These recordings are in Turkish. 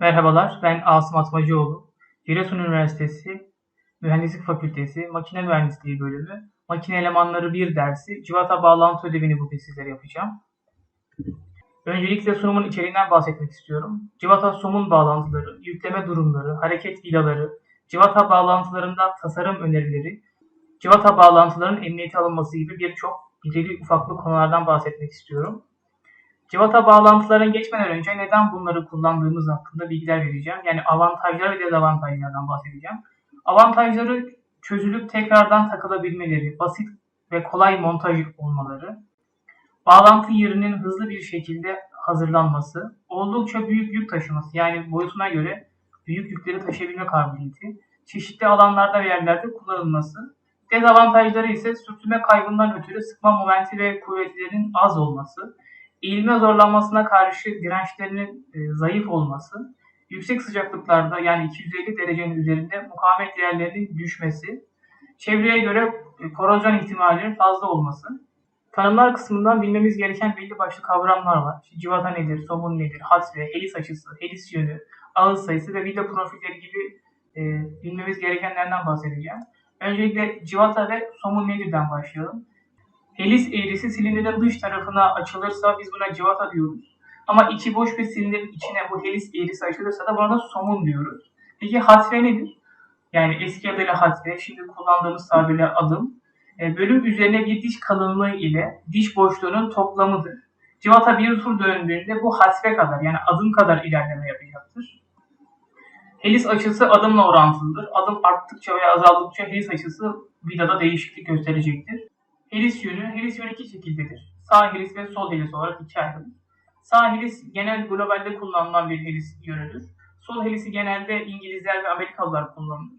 Merhabalar, ben Asım Atmacıoğlu. Giresun Üniversitesi Mühendislik Fakültesi Makine Mühendisliği Bölümü Makine Elemanları 1 dersi Civata Bağlantı Ödevini bugün sizlere yapacağım. Öncelikle sunumun içeriğinden bahsetmek istiyorum. Civata somun bağlantıları, yükleme durumları, hareket vidaları, civata bağlantılarında tasarım önerileri, civata bağlantıların emniyete alınması gibi birçok irili ufaklı konulardan bahsetmek istiyorum. Civata bağlantılarına geçmeden önce neden bunları kullandığımız hakkında bilgiler vereceğim. Yani avantajlar ve dezavantajlardan bahsedeceğim. Avantajları çözülüp tekrardan takılabilmeleri, basit ve kolay montaj olmaları, bağlantı yerinin hızlı bir şekilde hazırlanması, oldukça büyük yük taşıması yani boyutuna göre büyük yükleri taşıyabilme kabiliyeti, çeşitli alanlarda ve yerlerde kullanılması, dezavantajları ise sürtünme kaybından ötürü sıkma momenti ve kuvvetlerinin az olması, eğilme zorlanmasına karşı dirençlerinin e, zayıf olması, yüksek sıcaklıklarda yani 250 derecenin üzerinde mukavemet değerlerinin düşmesi, çevreye göre e, korozyon ihtimalinin fazla olması. Tanımlar kısmından bilmemiz gereken belli başlı kavramlar var. İşte civata nedir, somun nedir, hatve, helis açısı, helis yönü, ağız sayısı ve vida profilleri gibi e, bilmemiz gerekenlerden bahsedeceğim. Öncelikle civata ve somun nedirden başlayalım. Helis eğrisi silindirin dış tarafına açılırsa biz buna civata diyoruz. Ama içi boş bir silindirin içine bu helis eğrisi açılırsa da buna da somun diyoruz. Peki hatve nedir? Yani eski adıyla hatve, şimdi kullandığımız tabirle adım. E, bölüm üzerine bir diş kalınlığı ile diş boşluğunun toplamıdır. Civata bir tur döndüğünde bu hatve kadar yani adım kadar ilerleme yapacaktır. Helis açısı adımla orantılıdır. Adım arttıkça veya azaldıkça helis açısı vidada değişiklik gösterecektir. Helis yönü, helis yönü iki şekildedir. Sağ helis ve sol helis olarak iki ayrılır. Sağ helis genel globalde kullanılan bir helis yönüdür. Sol helisi genelde İngilizler ve Amerikalılar kullanır.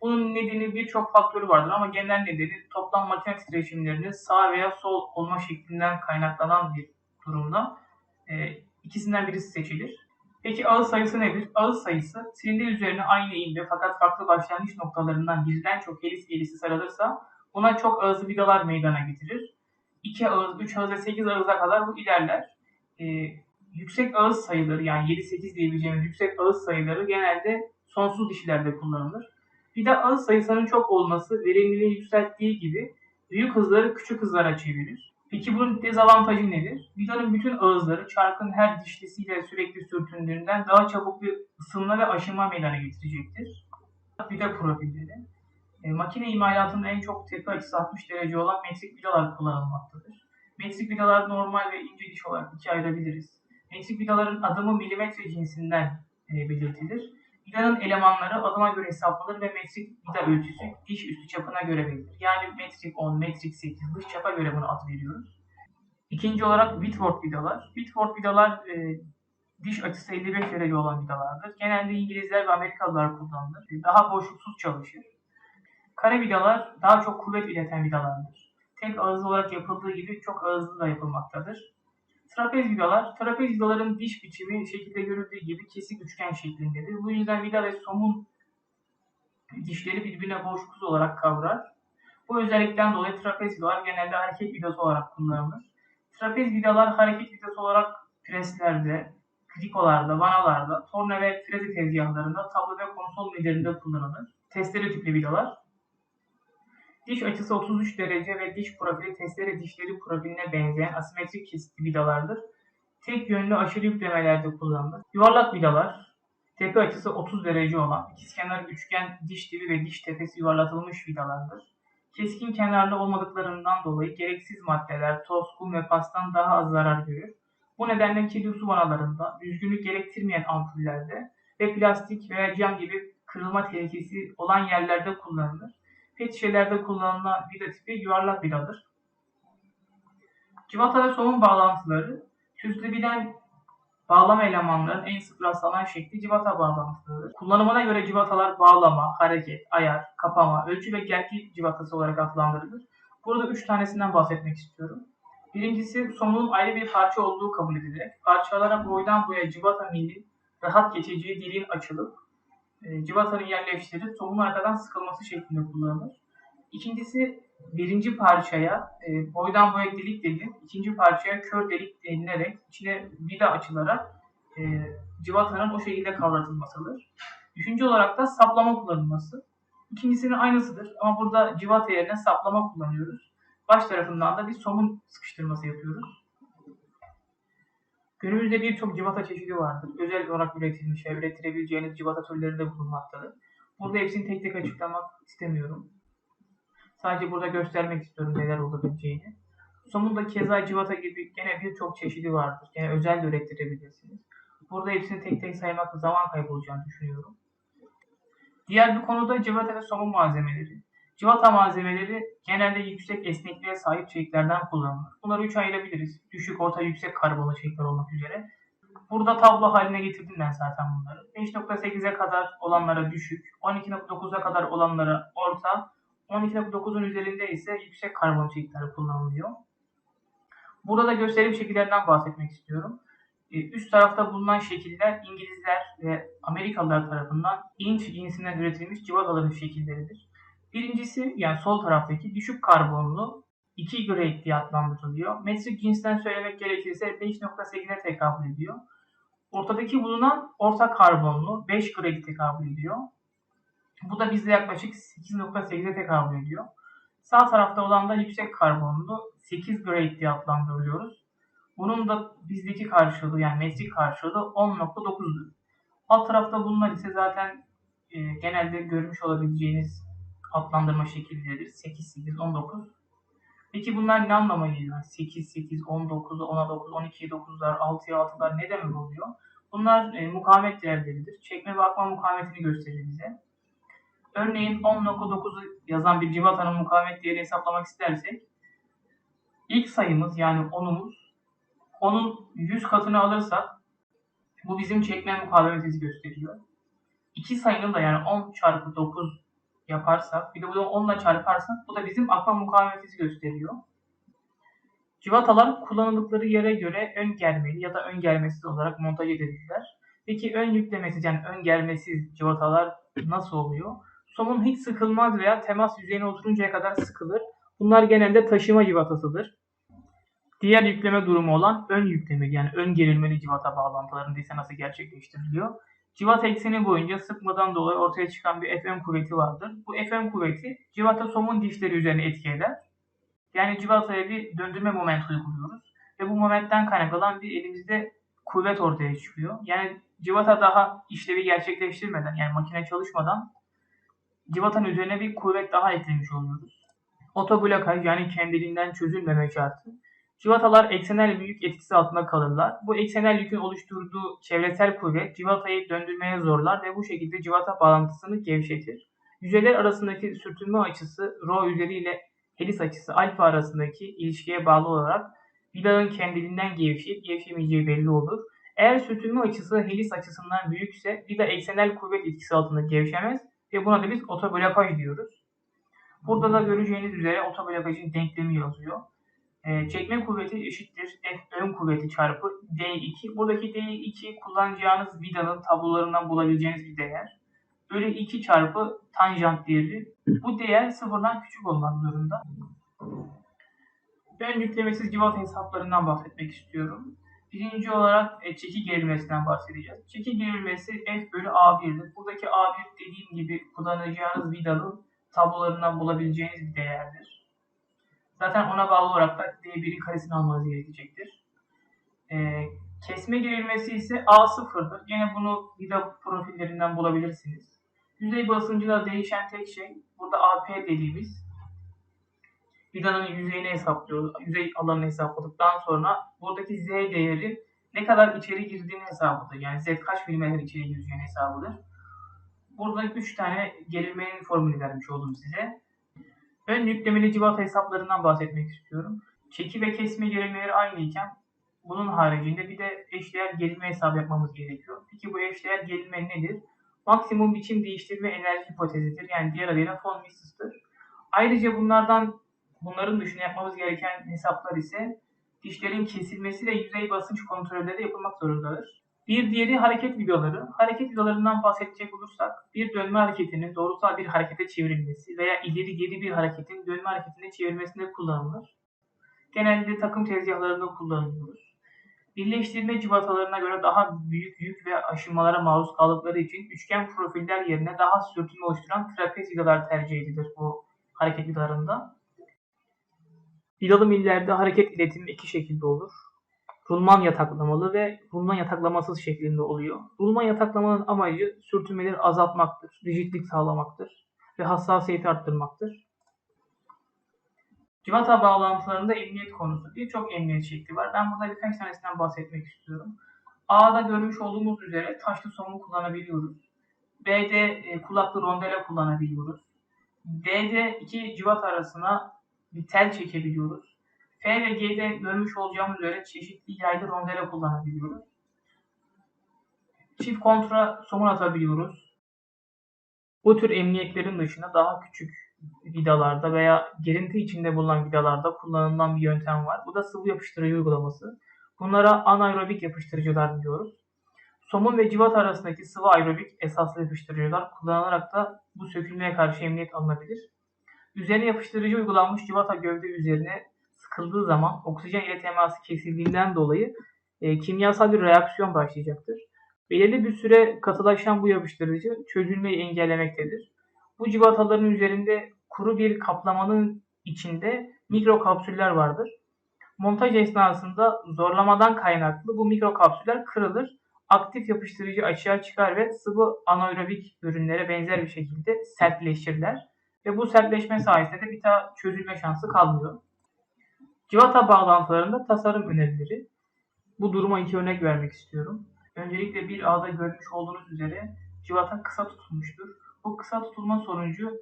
Bunun nedeni birçok faktörü vardır ama genel nedeni toplam makine titreşimlerinin sağ veya sol olma şeklinden kaynaklanan bir durumda. E, ikisinden birisi seçilir. Peki ağız sayısı nedir? Ağız sayısı silindir üzerine aynı eğimde fakat farklı başlangıç noktalarından birden çok helis eğrisi sarılırsa buna çok ağızlı vidalar meydana getirir. 2 ağız, 3 ağız ve 8 ağıza kadar bu ilerler. Ee, yüksek ağız sayıları yani 7-8 diyebileceğimiz yüksek ağız sayıları genelde sonsuz dişilerde kullanılır. Vida ağız sayısının çok olması verimliliği yükselttiği gibi büyük hızları küçük hızlara çevirir. Peki bunun dezavantajı nedir? Vidanın bütün ağızları çarkın her dişlisiyle sürekli sürtündüğünden daha çabuk bir ısınma ve aşınma meydana getirecektir. Vida profilleri. E, makine imalatında en çok tepe açısı 60 derece olan metrik vidalar kullanılmaktadır. Metrik vidalar normal ve ince diş olarak ikiye ayırabiliriz. Metrik vidaların adımı milimetre cinsinden e, belirtilir. Vidanın elemanları adıma göre hesaplanır ve metrik vida ölçüsü diş üstü çapına göre verilir. Yani metrik 10, metrik 8 dış çapa göre bunu ad veriyoruz. İkinci olarak Whitworth vidalar. Whitworth vidalar e, diş açısı 55 derece olan vidalardır. Genelde İngilizler ve Amerikalılar kullanılır. Daha boşluksuz çalışır. Kare vidalar daha çok kuvvet ileten vidalardır. Tek ağızlı olarak yapıldığı gibi çok ağızlı da yapılmaktadır. Trapez vidalar, trapez vidaların diş biçimi şekilde görüldüğü gibi kesik üçgen şeklindedir. Bu yüzden vida ve somun dişleri birbirine boşluksuz olarak kavrar. Bu özellikten dolayı trapez vidalar genelde hareket vidası olarak kullanılır. Trapez vidalar hareket vidası olarak preslerde, krikolarda, vanalarda, torna ve freze tezgahlarında, tablo ve konsol medirinde kullanılır. Testere tipli vidalar. Diş açısı 33 derece ve diş profili testere dişleri profiline benzeyen asimetrik kesitli vidalardır. Tek yönlü aşırı yüklemelerde kullanılır. Yuvarlak vidalar, tepe açısı 30 derece olan ikizkenar üçgen diş dibi ve diş tepesi yuvarlatılmış vidalardır. Keskin kenarlı olmadıklarından dolayı gereksiz maddeler, toz, kum ve pastan daha az zarar görür. Bu nedenle kedi su vanalarında, düzgünlük gerektirmeyen ampullerde ve plastik veya cam gibi kırılma tehlikesi olan yerlerde kullanılır. Pet şişelerde kullanılan vida tipi yuvarlak vidadır. Civata ve somun bağlantıları çözülebilen bağlama elemanların en sık rastlanan şekli civata bağlantısıdır. Kullanımına göre civatalar bağlama, hareket, ayar, kapama, ölçü ve gergi civatası olarak adlandırılır. Burada üç tanesinden bahsetmek istiyorum. Birincisi somunun ayrı bir parça olduğu kabul edilerek parçalara boydan boya civata mili rahat geçeceği dilin açılıp e, civatanın yerleştirilip somun arkadan sıkılması şeklinde kullanılır. İkincisi birinci parçaya e, boydan boya delik delinip ikinci parçaya kör delik denilerek içine vida açılarak e, civatanın o şekilde kavratılmasıdır. Üçüncü olarak da saplama kullanılması. İkincisinin aynısıdır ama burada civata yerine saplama kullanıyoruz. Baş tarafından da bir somun sıkıştırması yapıyoruz. Günümüzde birçok civata çeşidi vardır. Özel olarak üretilmiş ve ürettirebileceğiniz civata türleri de bulunmaktadır. Burada hepsini tek tek açıklamak istemiyorum. Sadece burada göstermek istiyorum neler olabileceğini. Somun da keza civata gibi gene birçok çeşidi vardır. Gene özel de ürettirebilirsiniz. Burada hepsini tek tek saymak zaman kaybolacağını düşünüyorum. Diğer bir konu da civata ve somun malzemeleri. Civata malzemeleri genelde yüksek esnekliğe sahip çeliklerden kullanılır. Bunları üç ayırabiliriz. Düşük, orta, yüksek karbonlu çelikler olmak üzere. Burada tablo haline getirdim ben zaten bunları. 5.8'e kadar olanlara düşük, 12.9'a kadar olanlara orta, 12.9'un üzerinde ise yüksek karbon çelikler kullanılıyor. Burada da gösterim şekillerinden bahsetmek istiyorum. Ee, Üst tarafta bulunan şekiller İngilizler ve Amerikalılar tarafından inç cinsinden üretilmiş civataların şekilleridir. Birincisi yani sol taraftaki düşük karbonlu 2 grade diye adlandırılıyor. Metrik cinsten söylemek gerekirse 5.8'e tekabül ediyor. Ortadaki bulunan orta karbonlu 5 grade tekabül ediyor. Bu da bizde yaklaşık 8.8'e tekabül ediyor. Sağ tarafta olan da yüksek karbonlu 8 grade diye adlandırılıyoruz. Bunun da bizdeki karşılığı yani metrik karşılığı 10.9'dur. Alt tarafta bulunan ise zaten e, genelde görmüş olabileceğiniz adlandırma şekilleridir. 8, 8, 19. Peki bunlar ne anlama geliyor? 8, 8, 19, 10'a 9, 12'ye 9'lar, 6'ya 6'lar ne demek oluyor? Bunlar e, mukavemet değerleridir. Çekme ve akma mukavemetini gösterir bize. Örneğin 10.9'u yazan bir civatanın mukavemet değeri hesaplamak istersek ilk sayımız yani 10'umuz onun 100 katını alırsak bu bizim çekme mukavemetimizi gösteriyor. İki sayının da yani 10 çarpı 9 yaparsak bir de bunu 10 ile çarparsak bu da bizim akma mukavemetimizi gösteriyor. Civatalar kullanıldıkları yere göre ön germeli ya da ön germesiz olarak montaj edilirler. Peki ön yüklemesiz yani ön germesiz civatalar nasıl oluyor? Somun hiç sıkılmaz veya temas yüzeyine oturuncaya kadar sıkılır. Bunlar genelde taşıma civatasıdır. Diğer yükleme durumu olan ön yükleme yani ön gerilmeli civata bağlantılarında ise nasıl gerçekleştiriliyor? Civata ekseni boyunca sıkmadan dolayı ortaya çıkan bir FM kuvveti vardır. Bu FM kuvveti civata somun dişleri üzerine etki eder. Yani civataya bir döndürme momenti uyguluyoruz. Ve bu momentten kaynaklanan bir elimizde kuvvet ortaya çıkıyor. Yani civata daha işlevi gerçekleştirmeden yani makine çalışmadan civatanın üzerine bir kuvvet daha eklemiş oluyoruz. Otoblokaj yani kendiliğinden çözülmeme şartı. Civatalar eksenel bir yük etkisi altında kalırlar. Bu eksenel yükün oluşturduğu çevresel kuvvet civatayı döndürmeye zorlar ve bu şekilde civata bağlantısını gevşetir. Yüzeyler arasındaki sürtünme açısı rho üzeriyle helis açısı alfa arasındaki ilişkiye bağlı olarak vidanın kendiliğinden gevşeyip gevşemeyeceği belli olur. Eğer sürtünme açısı helis açısından büyükse vida eksenel kuvvet etkisi altında gevşemez ve buna da biz otoblokaj diyoruz. Burada da göreceğiniz üzere otoblokajın denklemi yazıyor. E, çekme kuvveti eşittir F ön kuvveti çarpı D2. Buradaki D2 kullanacağınız vidanın tablolarından bulabileceğiniz bir değer. Bölü 2 çarpı tanjant değeri. Bu değer sıfırdan küçük olmak zorunda. Ben yüklemesiz civata hesaplarından bahsetmek istiyorum. Birinci olarak e, çeki gerilmesinden bahsedeceğiz. Çeki gerilmesi F bölü A1'dir. Buradaki A1 dediğim gibi kullanacağınız vidanın tablolarından bulabileceğiniz bir değerdir. Zaten ona bağlı olarak da D1'in karesini almanız gerekecektir. Ee, kesme gerilmesi ise A0'dır. Yine bunu vida profillerinden bulabilirsiniz. Yüzey basıncında değişen tek şey burada AP dediğimiz vidanın yüzeyini hesaplıyoruz. Yüzey alanını hesapladıktan sonra buradaki Z değeri ne kadar içeri girdiğini hesabıdır. Yani Z kaç milimetre içeri gireceğini hesabıdır. Burada 3 tane gerilmenin formülü vermiş oldum size. Ön yüklemeli civata hesaplarından bahsetmek istiyorum. Çeki ve kesme gerilmeleri aynı iken bunun haricinde bir de eşdeğer gerilme hesabı yapmamız gerekiyor. Peki bu eşdeğer gerilme nedir? Maksimum biçim değiştirme enerji hipotezidir. Yani diğer adıyla von Mises'tır. Ayrıca bunlardan bunların dışında yapmamız gereken hesaplar ise dişlerin kesilmesi ve yüzey basınç kontrolleri yapılmak zorundadır. Bir diğeri hareket vidaları. Hareket vidalarından bahsedecek olursak bir dönme hareketinin doğrusal bir harekete çevrilmesi veya ileri geri bir hareketin dönme hareketine çevirmesinde kullanılır. Genelde takım tezgahlarında kullanılır. Birleştirme civatalarına göre daha büyük yük ve aşınmalara maruz kaldıkları için üçgen profiller yerine daha sürtünme oluşturan trapez vidalar tercih edilir bu hareket vidalarında. Vidalı millerde hareket iletimi iki şekilde olur. Rulman yataklamalı ve rulman yataklamasız şeklinde oluyor. Rulman yataklamanın amacı sürtünmeleri azaltmaktır, rigidlik sağlamaktır ve hassasiyeti arttırmaktır. Civata bağlantılarında emniyet konusu birçok emniyet şekli var. Ben burada birkaç tanesinden bahsetmek istiyorum. A'da görmüş olduğumuz üzere taşlı somun kullanabiliyoruz. B'de e, kulaklı rondele kullanabiliyoruz. D'de iki civat arasına bir tel çekebiliyoruz. F ve G'de görmüş olacağımız üzere çeşitli yaylı rondele kullanabiliyoruz. Çift kontra somun atabiliyoruz. Bu tür emniyetlerin dışında daha küçük vidalarda veya girinti içinde bulunan vidalarda kullanılan bir yöntem var. Bu da sıvı yapıştırıcı uygulaması. Bunlara anaerobik yapıştırıcılar diyoruz. Somun ve civat arasındaki sıvı aerobik esaslı yapıştırıcılar kullanılarak da bu sökülmeye karşı emniyet alınabilir. Üzerine yapıştırıcı uygulanmış civata gövde üzerine sıkıldığı zaman oksijen ile teması kesildiğinden dolayı e, kimyasal bir reaksiyon başlayacaktır. Belirli bir süre katılaşan bu yapıştırıcı çözülmeyi engellemektedir. Bu civataların üzerinde kuru bir kaplamanın içinde mikro kapsüller vardır. Montaj esnasında zorlamadan kaynaklı bu mikro kapsüller kırılır. Aktif yapıştırıcı açığa çıkar ve sıvı anaerobik ürünlere benzer bir şekilde sertleşirler. Ve bu sertleşme sayesinde de bir daha çözülme şansı kalmıyor. Civata bağlantılarında tasarım önerileri. Bu duruma iki örnek vermek istiyorum. Öncelikle bir A'da görmüş olduğunuz üzere civata kısa tutulmuştur. Bu kısa tutulma sonucu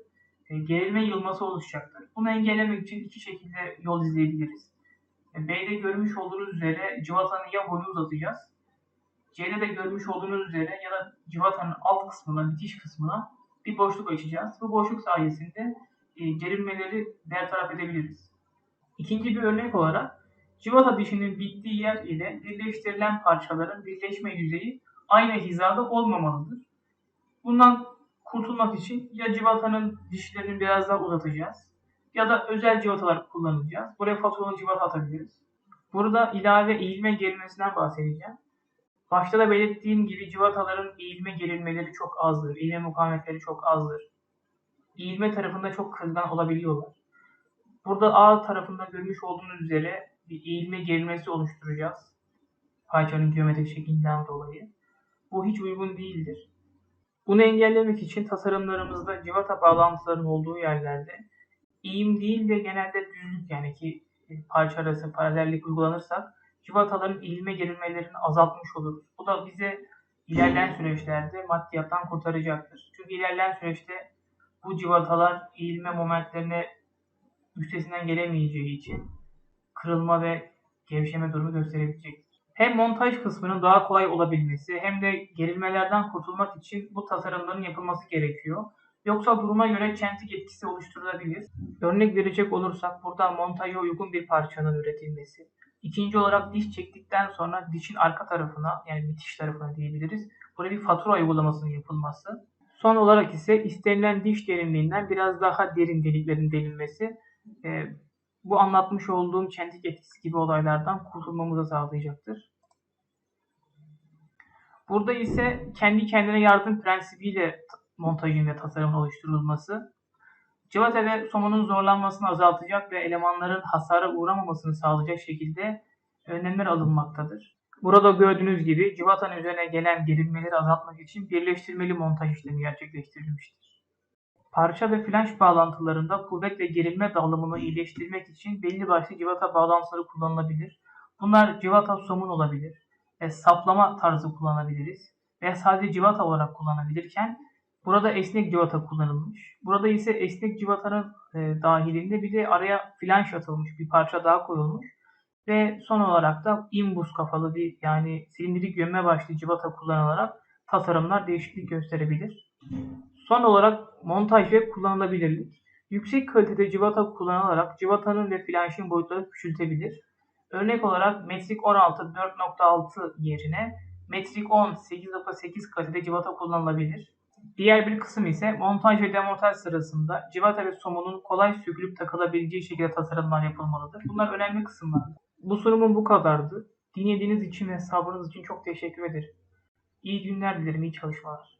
e, gerilme yılması oluşacaktır. Bunu engellemek için iki şekilde yol izleyebiliriz. E, B'de görmüş olduğunuz üzere civatanın ya boyu uzatacağız. C'de de görmüş olduğunuz üzere ya da civatanın alt kısmına, bitiş kısmına bir boşluk açacağız. Bu boşluk sayesinde e, gerilmeleri bertaraf edebiliriz. İkinci bir örnek olarak civata dişinin bittiği yer ile birleştirilen parçaların birleşme yüzeyi aynı hizada olmamalıdır. Bundan kurtulmak için ya civatanın dişlerini biraz daha uzatacağız ya da özel civatalar kullanacağız. Buraya faturalı civata atabiliriz. Burada ilave eğilme gerilmesinden bahsedeceğim. Başta da belirttiğim gibi civataların eğilme gerilmeleri çok azdır. Eğilme mukavemetleri çok azdır. Eğilme tarafında çok kırılgan olabiliyorlar. Burada A tarafında görmüş olduğunuz üzere bir eğilme gerilmesi oluşturacağız. Parçanın geometrik şeklinden dolayı. Bu hiç uygun değildir. Bunu engellemek için tasarımlarımızda civata bağlantılarının olduğu yerlerde eğim değil de genelde düzlük yani ki parça arası paralellik uygulanırsak civataların eğilme gerilmelerini azaltmış oluruz. Bu da bize ilerleyen süreçlerde maddiyattan kurtaracaktır. Çünkü ilerleyen süreçte bu civatalar eğilme momentlerine üstesinden gelemeyeceği için kırılma ve gevşeme durumu gösterebilecektir. Hem montaj kısmının daha kolay olabilmesi hem de gerilmelerden kurtulmak için bu tasarımların yapılması gerekiyor. Yoksa duruma göre çentik etkisi oluşturulabilir. Örnek verecek olursak burada montaja uygun bir parçanın üretilmesi. İkinci olarak diş çektikten sonra dişin arka tarafına yani bitiş tarafına diyebiliriz. Buraya bir fatura uygulamasının yapılması. Son olarak ise istenilen diş derinliğinden biraz daha derin deliklerin delinmesi e, bu anlatmış olduğum çentik etkisi gibi olaylardan kurtulmamıza sağlayacaktır. Burada ise kendi kendine yardım prensibiyle montajın ve tasarımın oluşturulması, civata ve somunun zorlanmasını azaltacak ve elemanların hasara uğramamasını sağlayacak şekilde önlemler alınmaktadır. Burada gördüğünüz gibi civatanın üzerine gelen gerilmeleri azaltmak için birleştirmeli montaj işlemi gerçekleştirilmiştir. Parça ve flanş bağlantılarında kuvvet ve gerilme dağılımını iyileştirmek için belli başlı civata bağlantıları kullanılabilir. Bunlar civata somun olabilir ve saplama tarzı kullanabiliriz veya sadece civata olarak kullanabilirken burada esnek civata kullanılmış. Burada ise esnek civatanın e, dahilinde bir de araya flanş atılmış bir parça daha koyulmuş. Ve son olarak da imbus kafalı bir yani silindirik yönme başlı civata kullanılarak tasarımlar değişiklik gösterebilir. Son olarak montaj ve kullanılabilirlik. Yüksek kalitede civata kullanılarak civatanın ve flanşın boyutları küçültebilir. Örnek olarak metrik 16 4.6 yerine metrik 10 8.8 kalitede civata kullanılabilir. Diğer bir kısım ise montaj ve demontaj sırasında civata ve somunun kolay sökülüp takılabileceği şekilde tasarımlar yapılmalıdır. Bunlar önemli kısımlardır. Bu sunumum bu kadardı. Dinlediğiniz için ve sabrınız için çok teşekkür ederim. İyi günler dilerim, iyi çalışmalar.